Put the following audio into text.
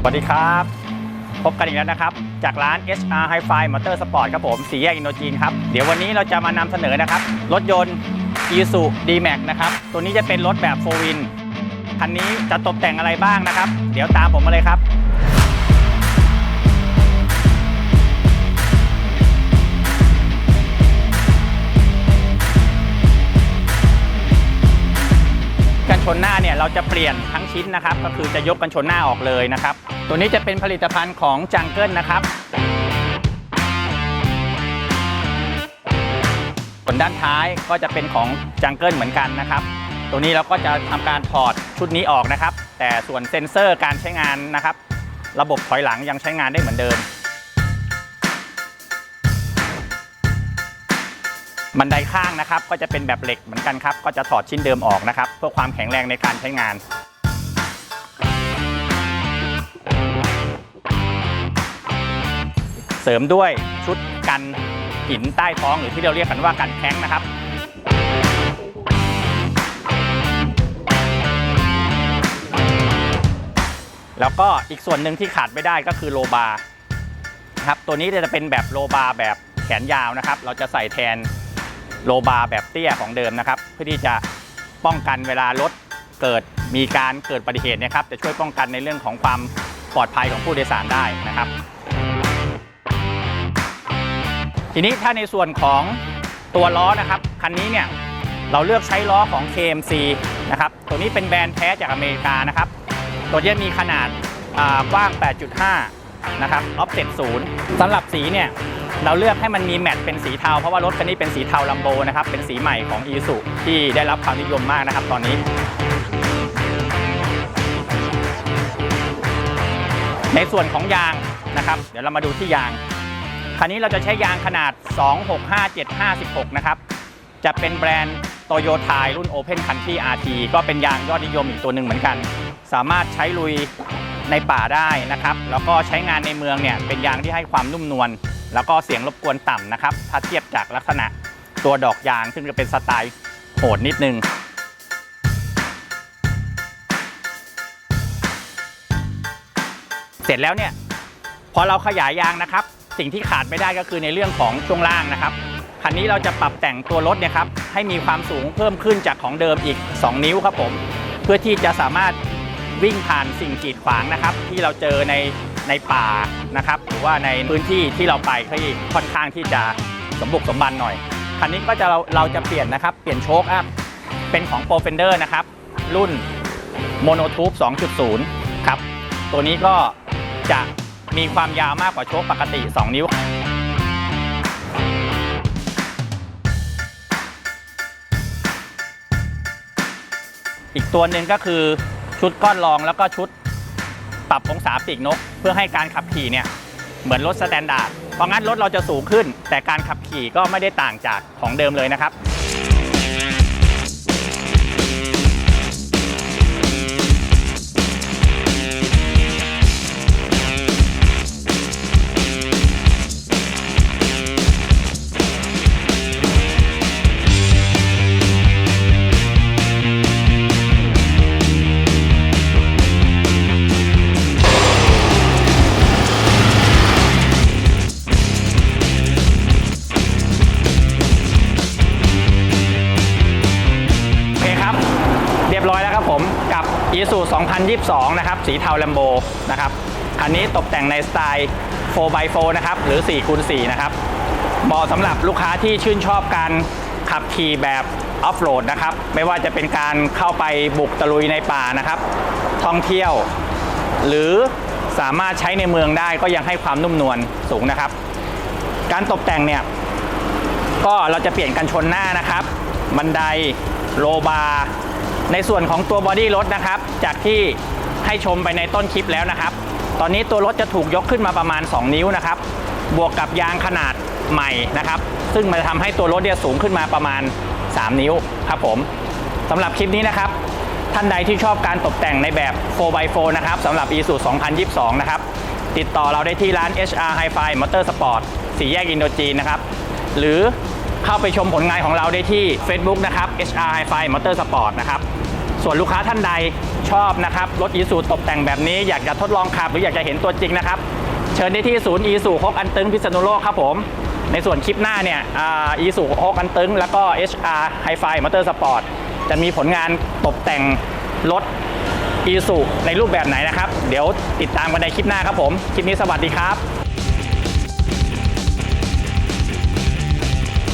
สวัสดีครับ พบกันอีกแล้วนะครับ จากร้าน HR Hi-Fi Motor Sport ครับผมสีแยกอินโดจีนครับ เดี๋ยววันนี้เราจะมานำเสนอนะครับ รถยนต์ Isuzu D-Max นะครับ ตัวนี้จะเป็นรถแบบ 4 win คันนี้จะตกแต่งอะไรบ้างนะครับ เดี๋ยวตามผมมาเลยครับ นชนหน้าเนี่ยเราจะเปลี่ยนทั้งชิ้นนะครับ ก็คือจะยกกันชนหน้าออกเลยนะครับ ตัวนี้จะเป็นผลิตภัณฑ์ของจังเกิลนะครับส่วนด้านท้ายก็จะเป็นของจังเกิลเหมือนกันนะครับ ตัวนี้เราก็จะทำการถอดชุดนี้ออกนะครับ แต่ส่วนเซ็นเซอร์การใช้งานนะครับ ระบบถอยหลังยังใช้งานได้เหมือนเดิม บันไดข้างนะครับ ก็จะเป็นแบบเหล็กเหมือนกันครับ ก็จะถอดชิ้นเดิมออกนะครับ เพื่อความแข็งแรงในการใช้งานเสริมด้วยชุดกันหินใต้ท้องหรือที่เราเรียกกันว่ากันแข้งนะครับ แล้วก็อีกส่วนหนึ่งที่ขาดไม่ได้ก็คือโลบาร์ครับตัวนี้จะเป็นแบบโลบาร์แบบแขนยาวนะครับ เราจะใส่แทน โลบาร์แบบเตี้ยของเดิมนะครับ เพื่อที่จะป้องกันเวลารถเกิดมีการเกิดอุบัติเหตุนะครับ จะช่วยป้องกันในเรื่องของความปลอดภัยของผู้โดยสารได้นะครับ ทีนี้ถ้าในส่วนของตัวล้อนะครับคันนี้เนี่ยเราเลือกใช้ล้อของ KMC นะครับ ตัวนี้เป็นแบรนด์แท้จากอเมริกานะครับ ตัวนี้มีขนาดอ่ากว้าง 8.5 นะครับออฟเซ็ตศูนย์สำหรับสีเนี่ย เราเลือกให้มันมีแมตต์เป็นสีเทา เพราะว่ารถคันนี้เป็นสีเทาลัมโบนะครับ เป็นสีใหม่ของ i s u ที่ได้รับความนิยมมากนะครับตอนนี้ ในส่วนของยางนะครับ เดี๋ยวเรามาดูที่ยาง คันนี้เราจะใช้ยางขนาด 2657516นะครับ จะเป็นแบรนด์โตโยต้ารุ่น Open Country RT ก็เป็นยางยอดนิยมอีกตัวหนึ่งเหมือนกัน สามารถใช้ลุยในป่าได้นะครับ แล้วก็ใช้งานในเมืองเนี่ยเป็นยางที่ให้ความนุ่มนวล แล้วก็เสียงรบกวนต่ำนะครับ ถ้าเทียบจากลักษณะตัวดอกยาง ซึ่งจะเป็นสไตล์โหดนิดนึง เสร็จแล้วเนี่ยพอเราขยายยางนะครับ สิ่งที่ขาดไม่ได้ก็คือในเรื่องของช่วงล่างนะครับคันนี้เราจะปรับแต่งตัวรถเนี่ยครับให้มีความสูงเพิ่มขึ้นจากของเดิมอีก 2 นิ้วครับผม เพื่อที่จะสามารถวิ่งผ่านสิ่งกีดขวางนะครับ ที่เราเจอใน ในป่านะครับหรือว่าในพื้นที่ที่เราไปที่ค่อนข้างที่จะสมบุกสมบันหน่อย คันนี้ก็จะเราเราจะเปลี่ยนนะครับ เปลี่ยนโชคอัพเป็นของ p r o f e n d e r นะครับ รุ่น Monotube 2.0 ครับ ตัวนี้ก็จะมีความยาวมากกว่าโชคปกติ 2 นิ้วอีกตัวหนึ่งก็คือชุดก้อนรองแล้วก็ชุดปรับองศาปีกนก เพื่อให้การขับขี่เนี่ยเหมือนรถสแตนดาร์ดเพราะงั้นรถเราจะสูงขึ้น แต่การขับขี่ก็ไม่ได้ต่างจากของเดิมเลยนะครับ กับ i s u 2022 นะครับ สีเทา Lambo นะครับ คันนี้ตกแต่งในสไตล์ 4x4 นะครับ หรือ4คูณ4นะครับ เหมาะสำหรับลูกค้าที่ชื่นชอบการขับขี่แบบออฟโรดนะครับ ไม่ว่าจะเป็นการเข้าไปบุกตะลุยในป่านะครับ ท่องเที่ยว หรือสามารถใช้ในเมืองได้ก็ยังให้ความนุ่มนวลสูงนะครับ การตกแต่งเนี่ย ก็เราจะเปลี่ยนกันชนหน้านะครับ บันไดโลบาร์ ในส่วนของตัวบอดี้รถนะครับ จากที่ให้ชมไปในต้นคลิปแล้วนะครับ ตอนนี้ตัวรถจะถูกยกขึ้นมาประมาณ 2 นิ้วนะครับ บวกกับยางขนาดใหม่นะครับ ซึ่งมันจะทำให้ตัวรถเนี่ยสูงขึ้นมาประมาณ 3 นิ้วครับผมสำหรับคลิปนี้นะครับ ท่านใดที่ชอบการตกแต่งในแบบ 4x4 นะครับสำหรับ i s u 2022 นะครับ ติดต่อเราได้ที่ร้าน HR Hi-Fi Motorsport สี่แยกอินโดจีนนะครับ หรือ เข้าไปชมผลงานของเราได้ที่ Facebook นะครับ HR Hi-Fi Motorsport นะครับส่วนลูกค้าท่านใดชอบนะครับ รถอีซูตกแต่งแบบนี้อยากจะทดลองขับ หรืออยากจะเห็นตัวจริงนะครับ เชิญได้ที่ศูนย์อีซูฮกอันตึงพิษณุโลกครับผม ในส่วนคลิปหน้าเนี่ยอีซูฮกอันตึง แล้วก็ HR Hi-Fi Motor Sport จะมีผลงานตกแต่งรถอีซูในรูปแบบไหนนะครับ เดี๋ยวติดตามกันในคลิปหน้าครับผม คลิปนี้สวัสดีครับ